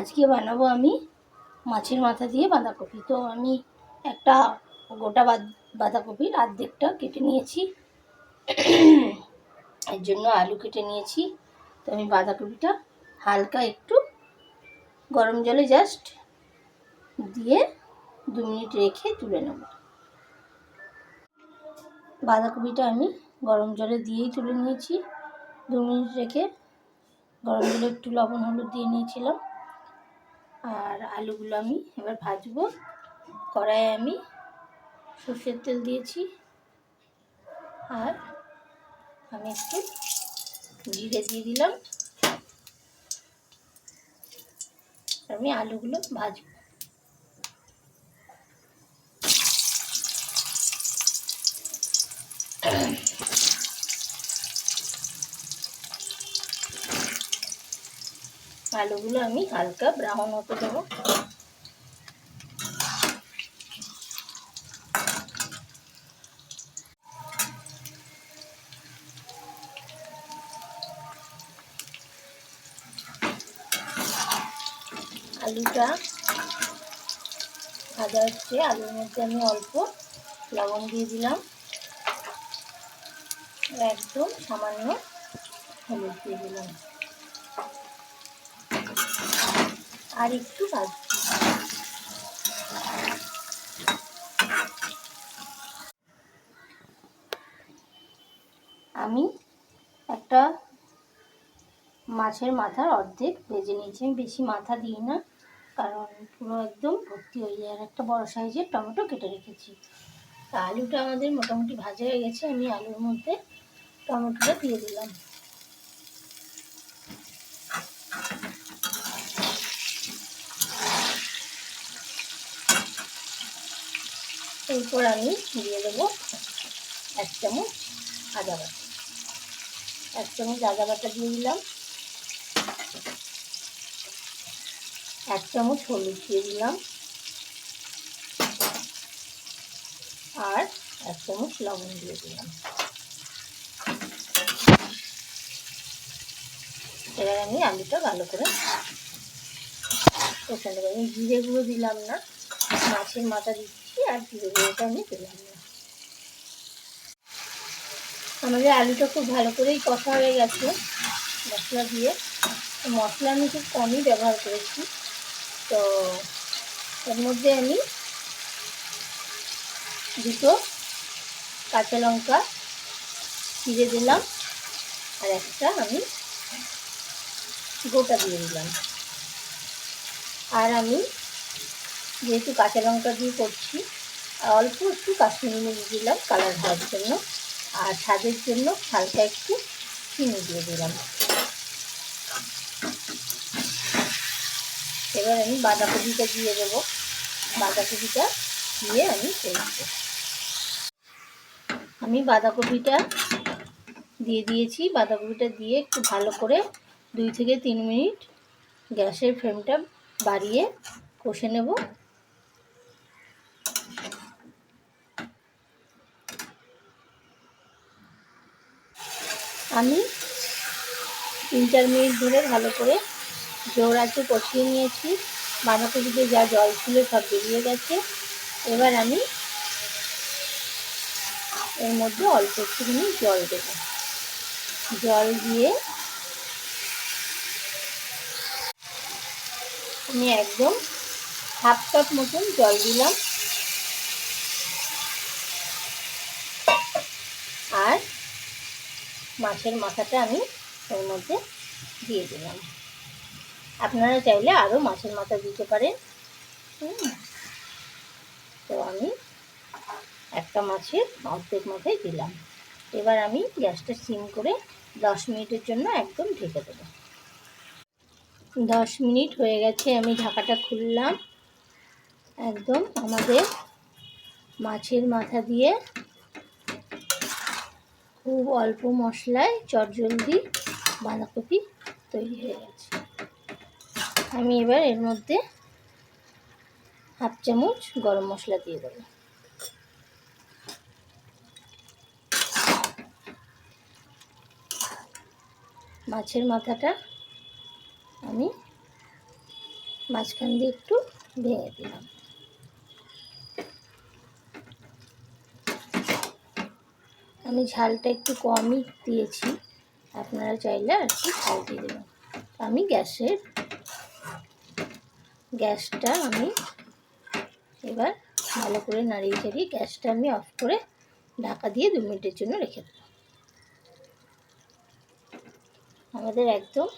আজকে বানাবো আমি মাছের মাথা দিয়ে বাঁধাকপি। তো আমি একটা গোটা বাঁধ- বাঁধাকপির অর্ধেকটা কেটে নিয়েছি। এর জন্য আলু কেটে নিয়েছি। তো আমি বাঁধাকপিটা হালকা একটু গরম জলে জাস্ট দিয়ে দু মিনিট রেখে তুলে নেব। বাঁধাকপিটা আমি গরম জলে দিয়েই তুলে নিয়েছি। দু মিনিট রেখে গরম জলে একটু লবণ, হলুদ দিয়ে নিয়েছিলাম। আর আলুগুলো আমি এবার ভাজবো। কড়াইয়ে আমি সর্ষের তেল দিয়েছি। আর আমি একটু জিরে দিয়ে দিলাম। আমি আলুগুলো ভাজবো। আলুগুলো আমি হালকা ব্রাউন হতে দেবো। আলুটা ভাজা হচ্ছে, আলুর মধ্যে আমি অল্প লবণ দিয়ে দিলাম। একদম সামান্য হলুদ দিয়ে দিলাম। আর একটু ভাজবো আমি একটা মাছের মাথার অর্ধেক ভেজে নিয়েছি। আমি বেশি মাথা দিই না, কারণ পুরো একদম ভর্তি হয়ে যায়। আর একটা বড় সাইজের টমেটো কেটে রেখেছি। তা আলুটা আমাদের মোটামুটি ভাজা হয়ে গেছে। আমি আলুর মধ্যে টমেটোটা দিয়ে দিলাম। এরপর আমি দিয়ে দেবো এক চামচ আদা বাটা। এক চামচ আদা বাটা দিয়ে দিলাম। এক চামচ হলুদ দিয়ে দিলাম। আর এক চামচ লবণ দিয়ে দিলাম। এবার আমি আলুটা ভালো করে আমি জিরে গুঁড়ো দিলাম না, মাছের মাথা দিচ্ছি। আর আমি আমাদের আলুটা খুব ভালো করেই কষা হয়ে গেছে। মশলা দিয়ে। মশলা আমি খুব কমই ব্যবহার করেছি। তো এর মধ্যে আমি দুটো কাঁচা লঙ্কা চিড়ে দিলাম। আর একটা আমি গোটা দিয়ে দিলাম। আর আমি যেহেতু কাঁচা লঙ্কা দিয়ে করছি অল্প একটু কাশ্মীরি মিরিচ দিলাম কালার হওয়ার জন্য। আর স্বাদের জন্য হালকা একটু চিনি দিয়ে দিলাম। এবার আমি বাঁধাকপিটা দিয়ে দেবো। বাঁধাকপিটা দিয়ে আমি করব আমি বাঁধাকপিটা দিয়ে দিয়েছি। বাঁধাকপিটা দিয়ে একটু ভালো করে দুই থেকে তিন মিনিট গ্যাসের ফ্লেমটা বাড়িয়ে কষে নেব। আমি তিন চার মিনিট ধরে ভালো করে আছে কষিয়ে নিয়েছি। বাঁধাকপিতে যা জল ছিল সব বেরিয়ে গেছে। এবার আমি এর মধ্যে অল্প একটুখানি জল দেব। জল দিয়ে আমি একদম হাফ কাপ মতন জল দিলাম আর মাছের মাথাটা আমি এর মধ্যে দিয়ে দিলাম। আপনারা চাইলে আরও মাছের মাথা দিতে পারেন। তো আমি একটা মাছের অর্ধেক মাথায় দিলাম। এবার আমি গ্যাসটা সিম করে দশ মিনিটের জন্য একদম ঢেকে দেবো। দশ মিনিট হয়ে গেছে, আমি ঢাকাটা খুললাম। একদম আমাদের মাছের মাথা দিয়ে খুব অল্প মশলায় চটজলদি বাঁধাকপি তৈরি হয়ে গেছে। আমি এবার এর মধ্যে হাফ চামচ গরম মশলা দিয়ে দেবো। মাছের মাথাটা আমি মাঝখান দিয়ে একটু ভেঙে দিলাম। আমি ঝালটা একটু কমই দিয়েছি। আপনারা চাইলে আর একটু ঝাল দিয়ে দেবেন। আমি গ্যাসের, গ্যাসটা আমি এবার ভালো করে নাড়িয়ে চাড়িয়ে গ্যাসটা আমি অফ করে ঢাকা দিয়ে দু মিনিটের জন্য রেখে দেবো। আমাদের একদম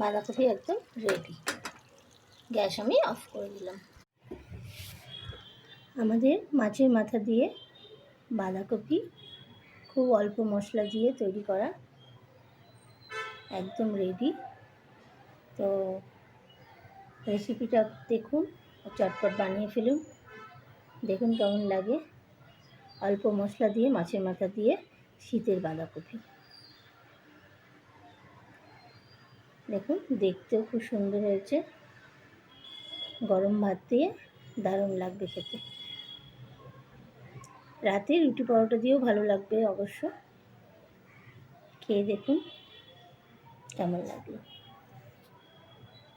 বাঁধাকপি একদম রেডি গ্যাস আমি অফ করে দিলাম। আমাদের মাছের মাথা দিয়ে বাঁধাকপি, খুব অল্প মশলা দিয়ে তৈরি করা, একদম রেডি তো রেসিপিটা দেখুন, চটপট বানিয়ে ফেলুন। দেখুন কেমন লাগে। অল্প মশলা দিয়ে, মাছের মাথা দিয়ে শীতের বাঁধাকপি। দেখুন, দেখতেও খুব সুন্দর হয়েছে। গরম ভাত দিয়ে দারুণ লাগবে খেতে। রাতে রুটি পরোটা দিয়েও ভালো লাগবে অবশ্য। খেয়ে দেখুন কেমন লাগল।